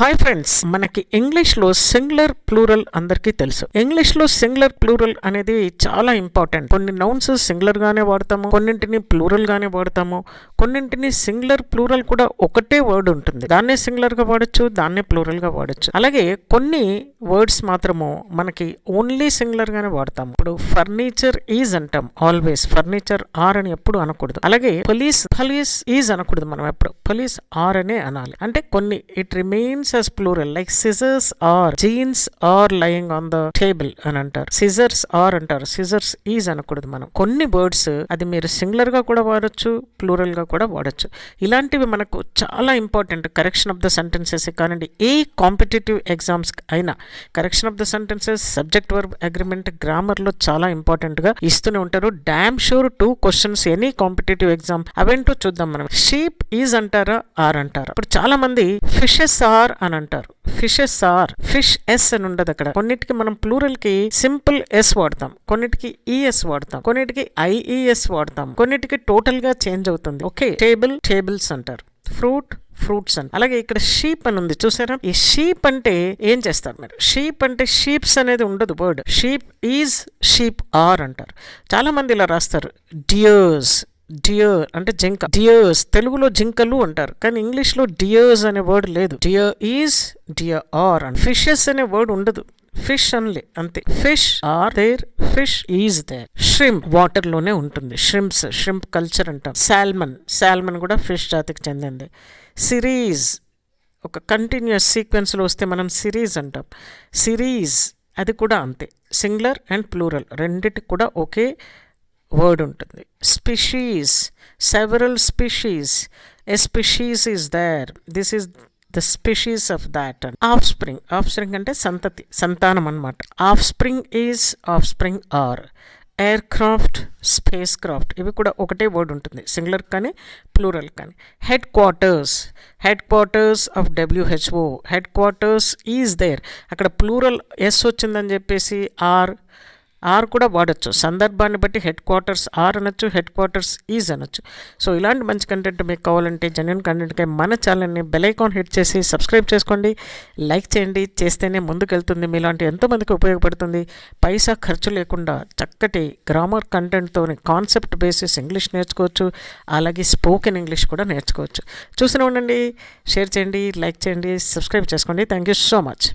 Hi friends మనకి ఇంగ్లీష్లో singular plural అందరికీ తెలుసు. ఇంగ్లీష్లో సింగులర్ ప్లూరల్ అనేది చాలా ఇంపార్టెంట్ కొన్ని నౌన్స్ సింగులర్ గానే వాడతాము కొన్నింటిని ప్లూరల్ గానే వాడతాము కొన్నింటిని సింగులర్ ప్లూరల్ కూడా ఒకటే వర్డ్ ఉంటుంది. దాన్నే సింగులర్గా వాడచ్చు దాన్నే ప్లూరల్గా వాడచ్చు. అలాగే కొన్ని వర్డ్స్ మాత్రము మనకి ఓన్లీ సింగులర్ గానే వాడతాము. ఇప్పుడు ఫర్నిచర్ ఈజ్ అంటాం ఆల్వేస్ ఫర్నిచర్ ఆర్ అని ఎప్పుడు అనకూడదు. అలాగే పోలీస్ పోలీస్ ఈజ్ అనకూడదు మనం ఎప్పుడు. పోలీస్ ఆర్ అనే అనాలి. అంటే కొన్ని it remains as plural like scissors are jeans are lying on the table అని అంటారు. సిజర్స్ ఆర్ అంటారు. సిజర్స్ ఈజ్ అనకూడదు మనం. కొన్ని వర్డ్స్ అది మీరు సింగులర్గా కూడా వాడచ్చు ప్లూరల్గా కూడా వాడచ్చు. ఇలాంటివి మనకు చాలా important correction of the sentences కానివ్వండి ఏ కాంపిటేటివ్ ఎగ్జామ్స్ అయినా correction of the sentences subject verb agreement గ్రామర్లో చాలా ఇంపార్టెంట్గా ఇస్తూనే ఉంటారు. Damn sure two questions any competitive exam అవేంటో చూద్దాం మనం. షీప్ ఈజ్ అంటారా? ఆర్ అంటారా? ఇప్పుడు చాలా మంది ఫిషెస్ ఆర్ అని అంటారు. ఫిషెస్ ఆర్ ఫిష్ ఎస్ అని ఉండదు అక్కడ. కొన్నిటికి మనం ప్లూరల్కి సింపుల్ ఎస్ వాడతాం. కొన్నిటికి ఈఎస్ వాడతాం. కొన్నిటికి ఐఈఎస్ వాడతాం. కొన్నిటికి టోటల్గా చేంజ్ అవుతుంది. ఓకే టేబుల్ టేబుల్స్ అంటారు. ఫ్రూట్ ఫ్రూట్స్ అని. అలాగే ఇక్కడ షీప్ అని ఉంది. చూసారా? ఈ షీప్ అంటే ఏం చేస్తారు మీరు? షీప్ అంటే షీప్స్ అనేది ఉండదు word. Sheep is sheep are అంటారు. చాలా మంది ఇలా రాస్తారు. డియర్స్ డియర్ అంటే జింక. డియర్స్ తెలుగులో జింకలు అంటారు. కానీ ఇంగ్లీష్లో డియర్స్ అనే వర్డ్ లేదు. Dear is dear are and fishes అనే వర్డ్ ఉండదు. ఫిష్ అన్లే అంతే. Fish are there fish is there shrimp వాటర్లోనే ఉంటుంది. ష్రింప్స్ ష్రింప్ కల్చర్ అంటాం. సాల్మన్ సాల్మన్ కూడా ఫిష్ జాతికి చెందింది. సిరీస్ ఒక కంటిన్యూస్ సీక్వెన్స్లో వస్తే మనం సిరీస్ అంటాం. సిరీస్ అది కూడా అంతే. సింగులర్ అండ్ ప్లూరల్ రెండిటికి కూడా ఒకే వర్డ్ ఉంటుంది. Species several species a species is there this is the species of that offspring offspring అంటే సంతతి సంతానం అనమాట offspring is offspring are aircraft spacecraft ఇవి కూడా ఒకటే వర్డ్ ఉంటుంది. సింగులర్ కానీ ప్లూరల్ కానీ. Headquarters headquarters of WHO headquarters is there అక్కడ ప్లూరల్ ఎస్ వచ్చిందని చెప్పేసి ఆర్ ఆర్ కూడా వాడచ్చు. సందర్భాన్ని బట్టి హెడ్ క్వార్టర్స్ ఆర్ అనొచ్చు హెడ్ క్వార్టర్స్ ఈజ్ అనొచ్చు. సో ఇలాంటి మంచి కంటెంట్ మీకు కావాలంటే జెన్యున్ కంటెంట్కే మన ఛానల్ని బెలైకాన్ హిట్ చేసి సబ్స్క్రైబ్ చేసుకోండి. లైక్ చేయండి. చేస్తేనే ముందుకెళ్తుంది. మీలాంటి ఎంతోమందికి ఉపయోగపడుతుంది. పైసా ఖర్చు లేకుండా చక్కటి గ్రామర్ కంటెంట్తో కాన్సెప్ట్ బేసిస్ ఇంగ్లీష్ నేర్చుకోవచ్చు. అలాగే స్పోకెన్ ఇంగ్లీష్ కూడా నేర్చుకోవచ్చు. చూస్తూనే ఉండండి. షేర్ చేయండి. లైక్ చేయండి. సబ్స్క్రైబ్ చేసుకోండి. Thank you so much